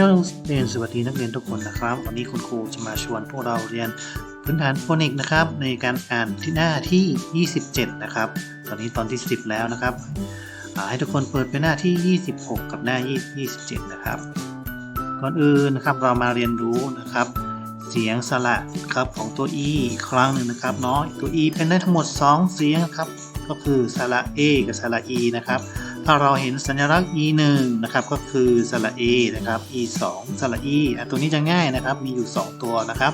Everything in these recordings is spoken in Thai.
ฮัลโหลเรียนสวัสดีนักเรียนทุกคนนะครับ วันนี้คุณครูจะมาชวนพวกเราเรียนพื้นฐานโฟนิกส์นะครับ ในการอ่านที่หน้าที่ 27 นะครับ ตอนนี้ตอนที่ 10 แล้วนะครับให้ทุกคนเปิดไปหน้าที่ 26 กับหน้า 27 นะครับ ก่อนอื่นนะครับเรามาเรียนรู้นะครับ เสียงสระครับของตัว e อีกครั้งหนึ่งนะครับเนาะตัว e เป็นได้ทั้งหมด 2 เสียงนะครับก็คือสระ a กับสระ e นะครับ ถ้าเราเห็นสัญลักษณ์ e 1นะครับก็คือสระ a นะครับ e 2สระ e อะตัวนี้จะง่ายนะครับ มีอยู่ 2 ตัวนะครับ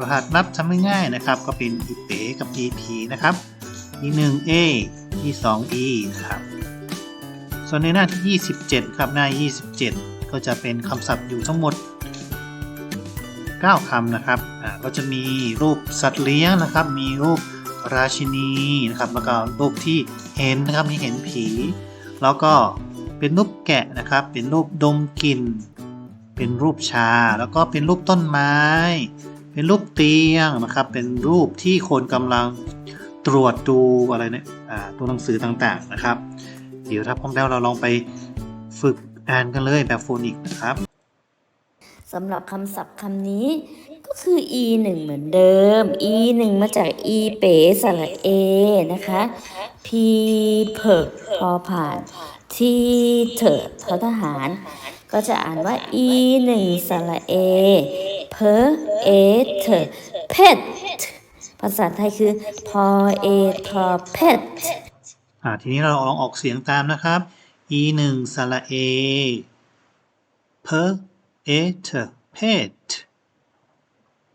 รหัสนับจำง่ายๆนะครับ ก็เป็น e เป๋กับ e p นะครับ e 1 a e 2 e นะครับส่วนในหน้าที่ 27 ครับหน้า 27 ก็จะเป็นคำศัพท์อยู่ทั้งหมด 9 คำนะครับอ่าก็จะมีรูปสัตว์เลี้ยงนะครับ มีรูปราชินีนะครับแล้วก็รูปที่เห็นนะครับนี่เห็นผี แล้วก็เป็นรูปแกะนะครับ เป็นรูปดมกลิ่น เป็นรูปชา แล้วก็เป็นรูปต้นไม้ เป็นรูปเตียงนะครับ เป็นรูปที่คนกำลังตรวจดูอะไรเนี่ยอ่าตัวหนังสือต่างๆนะครับ เดี๋ยวถ้าพร้อมแล้วเราลองไปฝึกอ่านกันเลยแบบโฟนิกนะครับสำหรับคำศัพท์คำนี้ ก็คือ e 1เหมือนเดิม e 1มาจาก e เป๋สระ a นะคะ p เพิกพอผ่าน t เถอะทอทหาร ก็จะอ่านว่า e 1สระ a เพอเถอะ pet ภาษาไทยคือพอ a ทอ pet อ่าทีนี้เราลองออกเสียงตามนะครับ e 1สระ a per et pet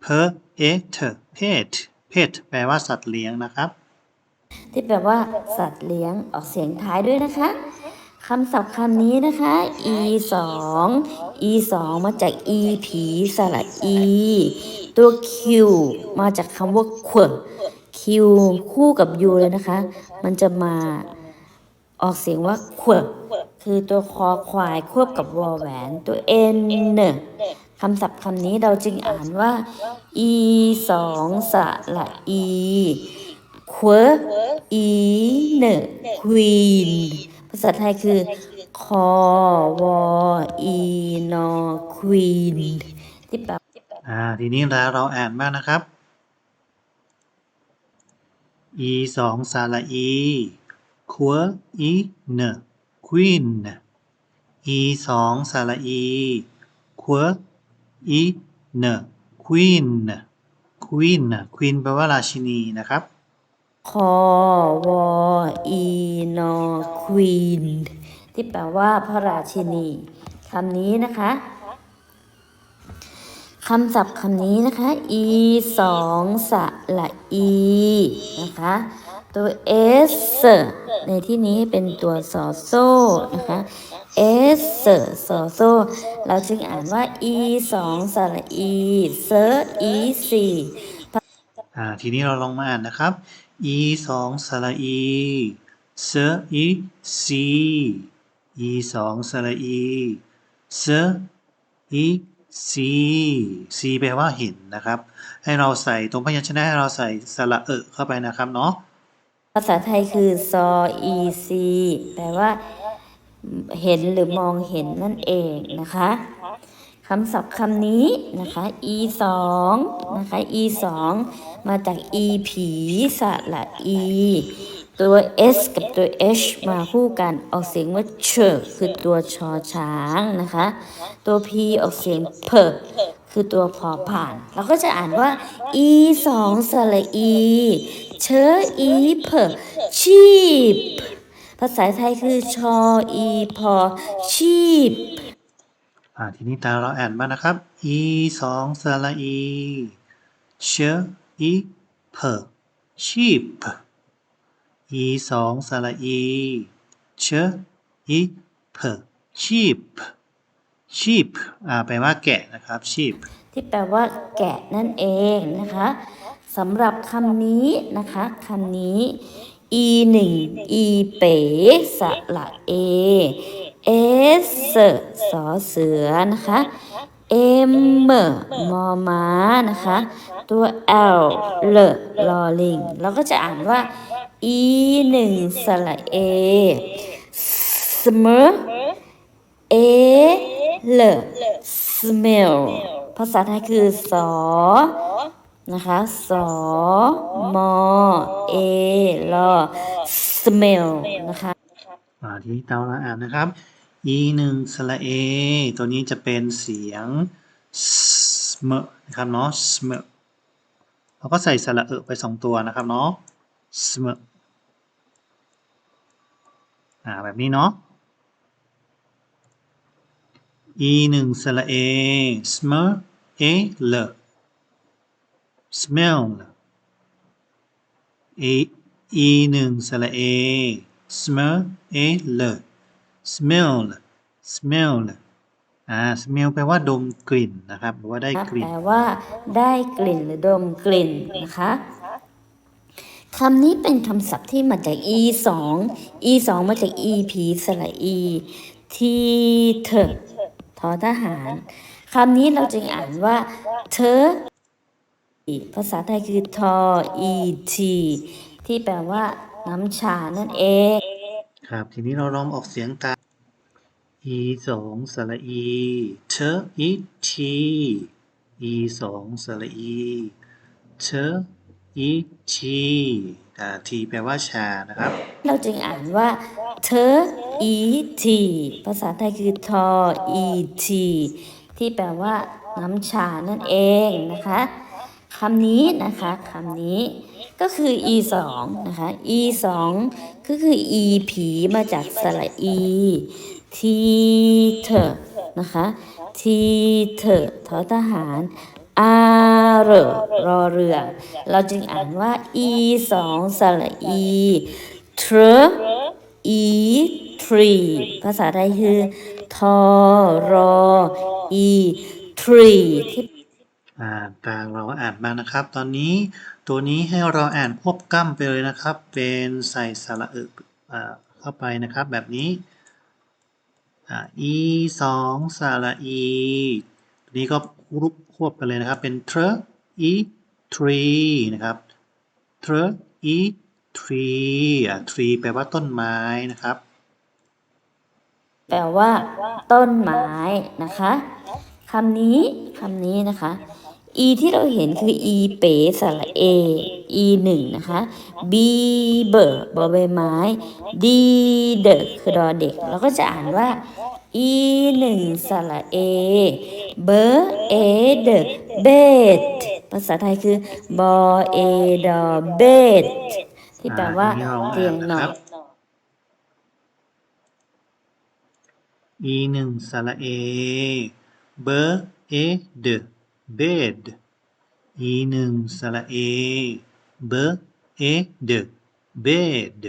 per et pet pet แปลว่าสัตว์เลี้ยงนะครับ ที่แปลว่าสัตว์เลี้ยงออกเสียงท้ายด้วยนะคะคำศัพท์คำนี้นะคะ e 2 e 2มาจาก e ผีสระ e ตัว q มาจากคำว่า q q คู่กับ u เลยนะคะ มันจะมาออกเสียงว่า q คือตัวคอควายควบกับวอแหวน ตัว n คำศัพท์คำนี้เราจึงอ่านว่า e 2สระ e ควอีเนควีนภาษาไทยคือคอวออีนอควีนที่แปลอ่า ทีนี้เราเราอ่านบ้างนะครับ e 2สระ e queen queen e 2สระ e queen queen queen queen แปลว่าราชินีนะครับคอวออีนอควีนที่แปลว่าพระราชินีคำนี้นะคะคำศัพท์คำนี้นะคะ e สองสระ e นะคะ ตัว s ในที่นี้เป็นตัวสอโซ่นะคะ s สอโซ่ เราจึงอ่านว่า e สองสระ e เซอ e สี่อ่าทีนี้เราลองมาอ่านนะครับ e 2สระ e s e c e 2สระ e s e c c แปลว่าเห็นนะครับ ให้เราใส่ตรงพยัญชนะให้เราใส่สระเอะเข้าไปนะครับเนาะ ภาษาไทยคือซอ e c แปลว่าเห็นหรือมองเห็นนั่นเองนะคะคำศัพท์คำนี้นะคะ e 2นะคะ e 2มาจาก e ผีสระ e ตัว s กับตัว h มาคู่กันออกเสียงว่าเชคือตัวชอช้างนะคะ ตัว p ออกเสียงเพคือตัวพอผ่าน เราก็จะอ่านว่า e 2สระ e เชอ e เพชีพภาษาไทยคือชอ e พอชีพอ่าทีนี้ตาเราอ่านบ้างนะครับ e 2สระ e sh e p sheep e 2สระ e sh e p sheep sheep อ่าแปลว่าแกะนะครับ sheep ที่แปลว่าแกะนั่นเองนะคะ สำหรับคำนี้นะคะคำนี้ e 1 e เป๋สระ a s สอเสือนะคะ m มอม้านะคะ ตัว l เลลอลิงเราก็จะอ่านว่า e 1สระ a เสมอ a เล smell ภาษาไทยคือสอ นะคะสอมอเอลอ smell นะคะอ่าทีนี้เราละอ่านนะครับ e หนึ่งสระ a ตัวนี้จะเป็นเสียง sm นะครับเนาะ sm เราก็ใส่สระเอไปสองตัวนะครับเนาะ sm อ่าแบบนี้เนาะ e หนึ่งสระ a sm a l smell a e หนึ่งสระ a smell a l smell smell อ่า smell แปลว่าดมกลิ่นนะครับหรือว่าได้กลิ่นแปลว่า ได้กลิ่นหรือดมกลิ่นนะคะคำนี้เป็นคำศัพท์ที่มาจาก e 2 e 2มาจาก e ผีสระ e ที่เธอทอทหาร คำนี้เราจึงอ่านว่าเธอ ภาษาไทยคือทอ e t ที่แปลว่า น้ำชานั่นเอง ครับ ทีนี้เราลองออกเสียงตาม e สองสระ e เธอ e t e สองสระ e เธอ e t อ่า t แปลว่าชานะครับ เราจึงอ่านว่าเธอ e t ภาษาไทยคือทอ e t ที่แปลว่า น้ำชานั่นเองนะคะ คำนี้นะคะคำนี้ก็คือ e 2นะคะ e 2ก็คือ e ผีมาจากสระ e ทีเธอนะคะทีเธอทอทหารอาเรอรอเรือ เราจึงอ่านว่า e 2สระ e ทร e tree ภาษาไทยคือทอรอ e tree ที่ อ่าตามเราอ่านมานะครับ ตอนนี้ตัวนี้ให้เราอ่านควบกล้ำไปเลยนะครับ เป็นใส่สระอึอ่าเข้าไปนะครับแบบนี้อ่า e สองสระ e ตัวนี้ก็รุกควบกันเลยนะครับ เป็น t r e t r e นะครับ tr e tree อ่า tree แปลว่าต้นไม้นะครับ แปลว่า ต้นไม้นะคะคำนี้คำนี้นะคะ e ที่เราเห็นคือ e เป๋สระ a e หนึ่งนะคะ b เบอร์บอใบไม้ d เดคือดอเด็ก เราก็จะอ่านว่า e หนึ่งสระ a เบอร์ a เดเบดภาษาไทยคือบอเอดอเบดที่แปลว่าอ่าทีนี้เราอ่านเตียงนอนะครันบ e หนึ่งสระ a b e d bed e หนึ่งสระ a b e d bed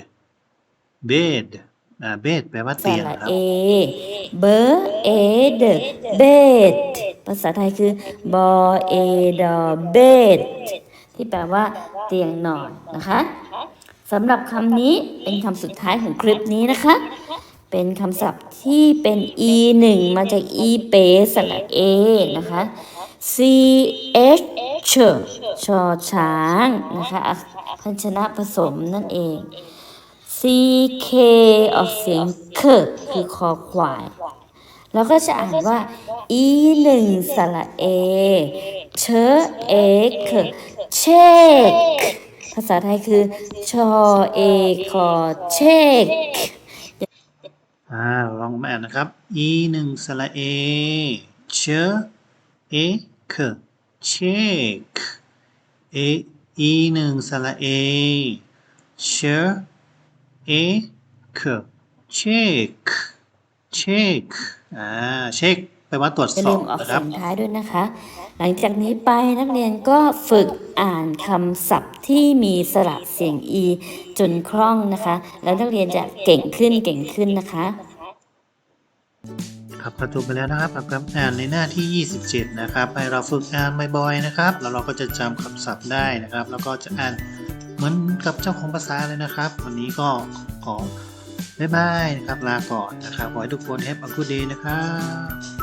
bed อ่า bed แปลว่าสเตียงระนะครับ เอ เบอร์เอเดเบดภาษาไทยคือบอเอดอเบดที่แปลว่าเตียงนอนนะคะสำหรับคำนี้เป็นคำสุดท้ายของคลิปนี้นะคะ เป็นคำศัพท์ที่เป็น e 1มาจาก e เปสระเอนะคะ c h ชอช้างนะคะพันชนะผสมนั่นเอง CK ออกเสียงเคคือคอควาย แล้วก็จะอ่านว่า e หนึ่งสระเอเชเอกเชกภาษาไทยคือชอเอคอเชกอ่าลองมาอ่านนะครับ e หนึ่งสระ a ch e k check a e หนึ่งสระ a ch e k check check อ่า check แปลว่าตรวจอย่าสอลืบมออกนะคเสีรับยงท้ายด้วยนะคะ หลังจากนี้ไปนักเรียนก็ฝึกอ่านคำศัพท์ที่มีสระเสียง e จนคล่องนะคะ แล้วนักเรียนจะเก่งขึ้นเก่งขึ้นนะคะ ครับประตูไปแล้วนะครับกับการอ่านในหน้าที่ 27 นะครับ ให้เราฝึกอ่านบ่อยๆนะครับ แล้วเราก็จะจำคำศัพท์ได้นะครับ แล้วก็จะอ่านเหมือนกับเจ้าของภาษาเลยนะครับ วันนี้ก็ขอบ๊ายบายนะครับ ลาก่อนนะครับ ขอให้ทุกคนแฮปปี้กูดีนะครับ